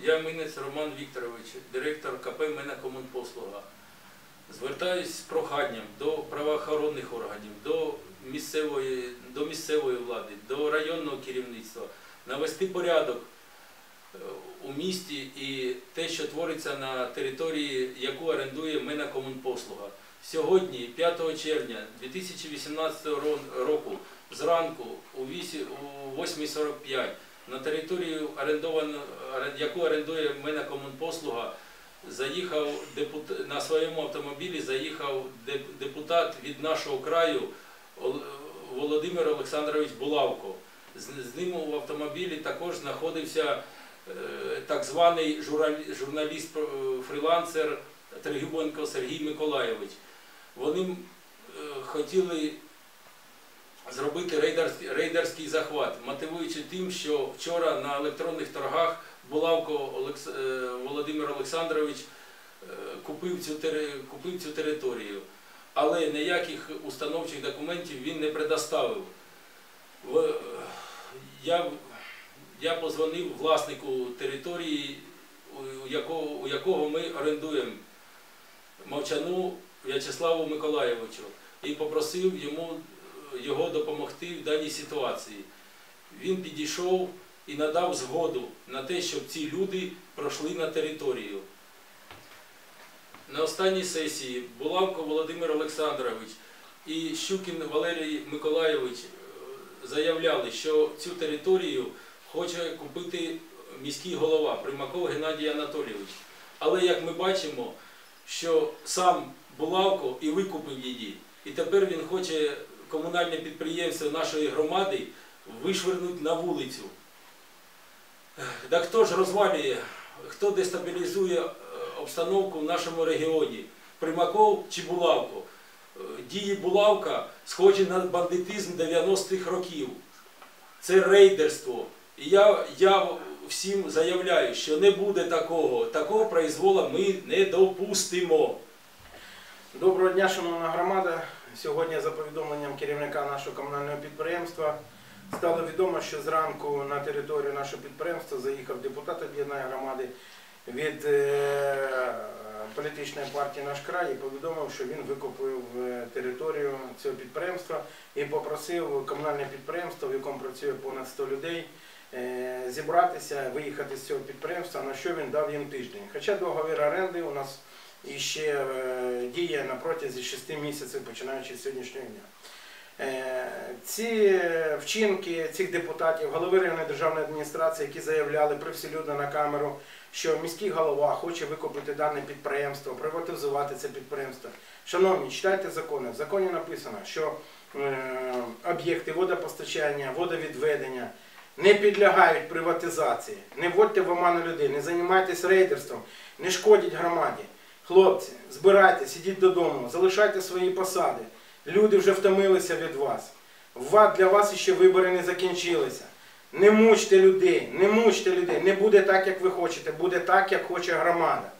Я Минець Роман Вікторович, директор КП Менекомунпослуга. Звертаюсь з проханням до правоохоронних органів, до місцевої, до місцевої влади, до районного керівництва навести порядок е, у місті і те, що твориться на території, яку орендує Менекомунпослуга. Сьогодні, 5 червня 2018 року, зранку у 8.45 на територію, яку орендує Менекомунпослуга, заїхав депутат, на своєму автомобілі заїхав депутат від нашого краю Володимир Олександрович Булавко. З, ним в автомобілі також знаходився е, так званий журналіст, е, Тригубенко Сергій Миколайович. Вони е, хотіли зробити рейдерський, рейдерський захват, мотивуючи тим, що вчора на електронних торгах Булавко Олекс... е, Володимир Олександрович е, купив цю, тери- купив цю територію, але ніяких установчих документів він не предоставив. В- Я, я позвонив власнику території, у якого, у якого ми орендуємо Мовчану В'ячеславу Миколаєвичу і попросив йому його допомогти в даній ситуації. Він підійшов і надав згоду на те, щоб ці люди пройшли на територію. На останній сесії Булавко Володимир Олександрович і Щукін Валерій Миколайович е, заявляли, що цю територію хоче купити міський голова Примаков Геннадій Анатолійович. Але як ми бачимо, що сам Булавко і викупив її, і тепер він хоче комунальне підприємство нашої громади вишвернуть на вулицю. Да хто ж розвалює, хто дестабілізує е, обстановку в нашому регіоні? Примаков чи Булавко? Е, Дії Булавка схожі на бандитизм 90-х років. Це рейдерство. І я, я всім заявляю, що не буде такого. Такого произвола ми не допустимо. Доброго дня, шановна громада. Сьогодні, за повідомленням керівника нашого комунального підприємства, стало відомо, що зранку на територію нашого підприємства заїхав депутат об'єднаної громади від е, політичної партії Наш край і повідомив, що він викупив е, територію цього підприємства і попросив комунальне підприємство, в якому працює понад 100 людей, е, зібратися, виїхати з цього підприємства, на що він дав їм тиждень. Хоча договір оренди у нас і ще е, діє на протязі 6 місяців, починаючи з сьогоднішнього дня. Е, Ці вчинки цих депутатів, голови районної державної адміністрації, які заявляли привселюдно на камеру, що міський голова хоче викупити дане підприємство, приватизувати це підприємство. Шановні, читайте закони. В законі написано, що е, об'єкти водопостачання, водовідведення не підлягають приватизації. Не вводьте в оману людей, не займайтесь рейдерством, не шкодіть громаді. Хлопці, збирайтеся, ідіть додому, залишайте свої посади. Люди вже втомилися від вас. Ва- Для вас ще вибори не закінчилися. Не мучте людей, не мучте людей. Не буде так, як ви хочете, буде так, як хоче громада.